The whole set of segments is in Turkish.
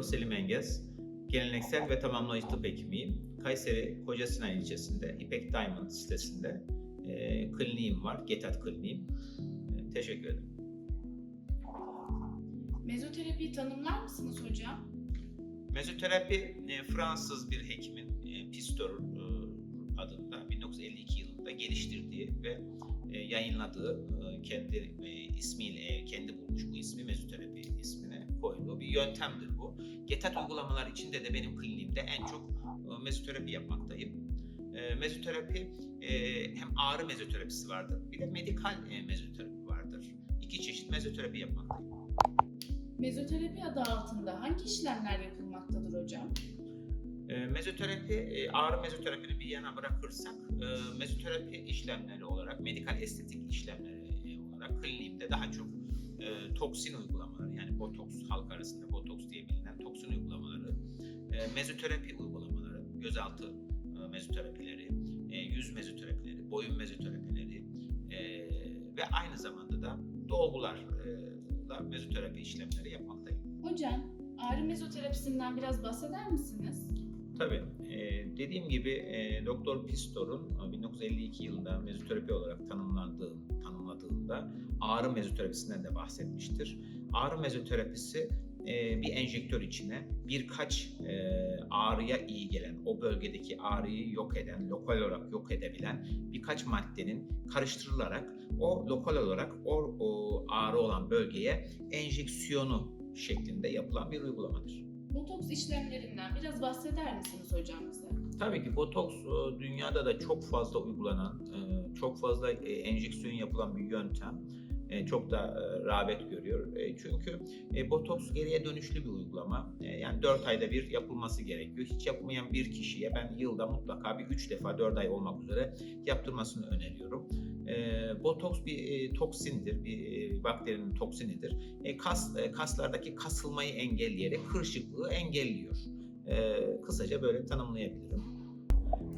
Doktor Selim Engez, geleneksel ve tamamlayıcı tıp hekimiyim. Kayseri Kocasinan ilçesinde İpek Diamond sitesinde e, kliniğim var, GETAT kliniğim. E, teşekkür ederim. Mezoterapiyi tanımlar mısınız hocam? Mezoterapi e, Fransız bir hekimin e, Pistor e, adında 1952 yılında geliştirdiği ve e, yayınladığı e, kendi e, ismiyle kendi bulmuş bu ismi mezoterapi ismine koyduğu bir yöntemdir bu. GETAT uygulamalar içinde de benim kliniğimde en çok mezoterapi yapmaktayım. Mezoterapi hem ağrı mezoterapisi vardır bir de medikal mezoterapi vardır. İki çeşit mezoterapi yapmaktayım. Mezoterapi adı altında hangi işlemler yapılmaktadır hocam? E, mezoterapi, e, ağrı mezoterapini bir yana bırakırsak, e, mezoterapi işlemleri olarak, medikal estetik işlemleri e, olarak kliniğimde daha çok e, toksin uygulamaları, yani botoks, halk arasında botoks diye bilinen toksin uygulamaları, e, mezoterapi uygulamaları, gözaltı e, mezoterapileri, e, yüz mezoterapileri, boyun mezoterapileri e, ve aynı zamanda da dolgularla mezoterapi işlemleri yapmaktayım. Hocam, ağrı mezoterapisinden biraz bahseder misiniz? Tabii. e, dediğim gibi e, Doktor Pistor'un e, 1952 yılında mezoterapi olarak tanımlandığı, tanımladığında ağrı mezoterapisinden de bahsetmiştir. Ağrı mezoterapisi e, bir enjektör içine birkaç e, ağrıya iyi gelen, o bölgedeki ağrıyı yok eden, lokal olarak yok edebilen birkaç maddenin karıştırılarak o lokal olarak o, o ağrı olan bölgeye enjeksiyonu şeklinde yapılan bir uygulamadır. Botoks işlemlerinden biraz bahseder misiniz hocam bize? Tabii ki botoks dünyada da çok fazla uygulanan, e, çok fazla e, enjeksiyon yapılan bir yöntem. E, Çok da e, rağbet görüyor. E, Çünkü botoks geriye dönüşlü bir uygulama. Yani 4 ayda bir yapılması gerekiyor. Hiç yapmayan bir kişiye ben yılda mutlaka bir 3 defa 4 ay olmak üzere yaptırmasını öneriyorum. Botoks bir toksindir, bir bakterinin toksinidir. Kas kaslardaki kasılmayı engelleyerek kırışıklığı engelliyor. Kısaca böyle tanımlayabilirim.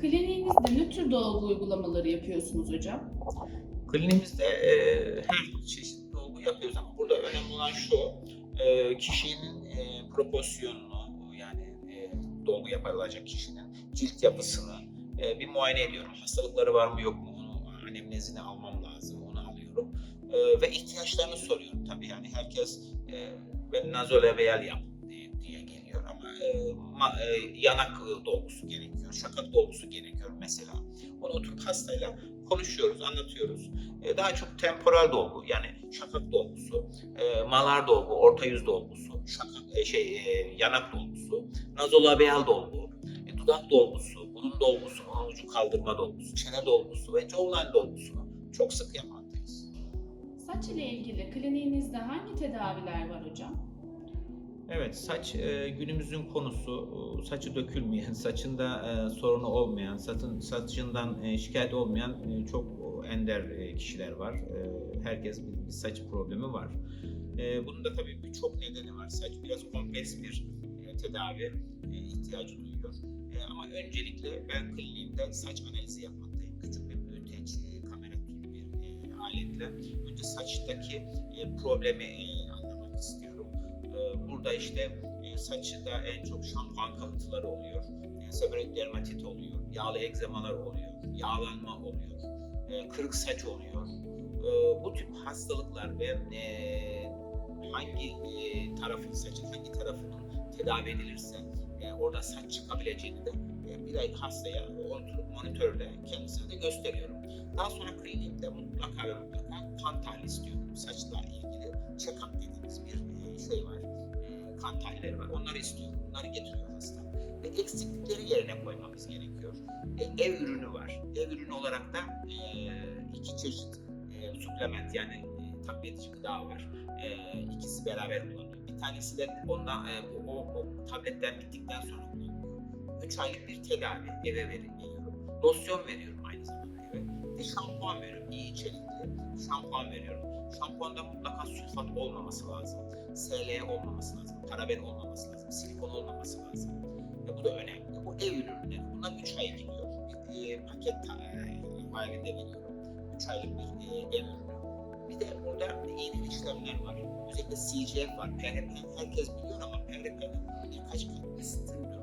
Kliniğinizde ne tür dolgu uygulamaları yapıyorsunuz hocam? Kliniğimizde e, her çeşit dolgu yapıyoruz ama burada önemli olan şu, e, kişinin e, proporsiyonunu yani e, dolgu yapılacak kişinin cilt yapısını e, bir muayene ediyorum. Hastalıkları var mı yok mu onu anemnezini almam lazım onu alıyorum. E, ve ihtiyaçlarını soruyorum tabii yani herkes e, ben nazolabial yap diye, diye geliyor yanak dolgusu gerekiyor, şakak dolgusu gerekiyor mesela. Onu oturup hastayla konuşuyoruz, anlatıyoruz. E, daha çok temporal dolgu yani şakak dolgusu, e, malar dolgu, orta yüz dolgusu, şakak, e, şey e, yanak dolgusu, nazolabial dolgu, e, dudak dolgusu, burun dolgusu, burun ucu kaldırma dolgusu, çene dolgusu ve jawline dolgusunu çok sık yapmaktayız. Saç ile ilgili kliniğinizde hangi tedaviler var hocam? Evet, saç e, günümüzün konusu. Saçı dökülmeyen, saçında e, sorunu olmayan, saçın saçından e, şikayet olmayan e, çok ender e, kişiler var. E, herkes bir, bir saç problemi var. E, bunun da tabii birçok nedeni var. Saç biraz kompleks bir e, tedavi e, ihtiyacı duyuyor. E, ama öncelikle ben kliniğimde saç analizi yapmaktayım. Küçük bir büyüteç e, kamera gibi bir e, aletle. Önce saçtaki e, problemi e, anlamak istiyorum. Burada işte e, saçında en çok şampuan kalıntıları oluyor. E, Seborreik dermatit oluyor. Yağlı egzamalar oluyor. Yağlanma oluyor. e, Kırık saç oluyor. E, Bu tip hastalıklar ve e, hangi e, tarafın saçın hangi tarafının tedavi edilirse orada saç çıkabileceğini de bir ay hastaya oturup monitörle kendisine de gösteriyorum. Daha sonra kliniğimde mutlaka mutlaka kan tahlili istiyorum. Saçla ilgili check-up dediğimiz bir şey var. Kan tahlilleri var. Onları istiyorum. Bunları getiriyor hasta. Ve eksiklikleri yerine koymamız gerekiyor. E, ev ürünü var. Ev ürünü olarak da e, iki çeşit e, suplement yani e, takviye edici gıda var. E, ikisi beraber kullanılıyor. Bir tanesi de ondan e, o, o, o tabletten bittikten sonra kullanılıyor. 3 aylık bir tedavi eve veriyorum. Losyon veriyorum aynı zamanda eve. Ve şampuan veriyorum. İyi içerikli şampuan veriyorum. Şampuanda mutlaka sülfat olmaması lazım. SLE olmaması lazım. Paraben olmaması lazım. Silikon olmaması lazım. Ve bu da önemli. Bu ev ürünleri. Bunlar 3 ay gidiyor. E, paket e, halinde veriyorum. 3 aylık bir e, ev ürünü. Bir de burada iğneli işlemler var. Özellikle CGF var. PRP herkes biliyor ama PRP'nin birkaç kat üstündür.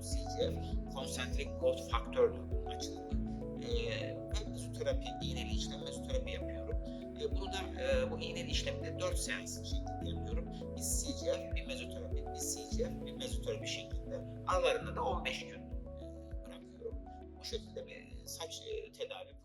CGF, Concentric Growth Factor'dur bunun açılımı. Ee, ve mezoterapi, iğneli işlem mezoterapi yapıyorum. Ee, bunu da e, bu iğneli işlemi de 4 seans şeklinde yapıyorum. Bir CGF, bir mezoterapi, bir CGF, bir mezoterapi şeklinde. Aralarında da 15 gün e, bırakıyorum. Bu şekilde bir saç e, tedavi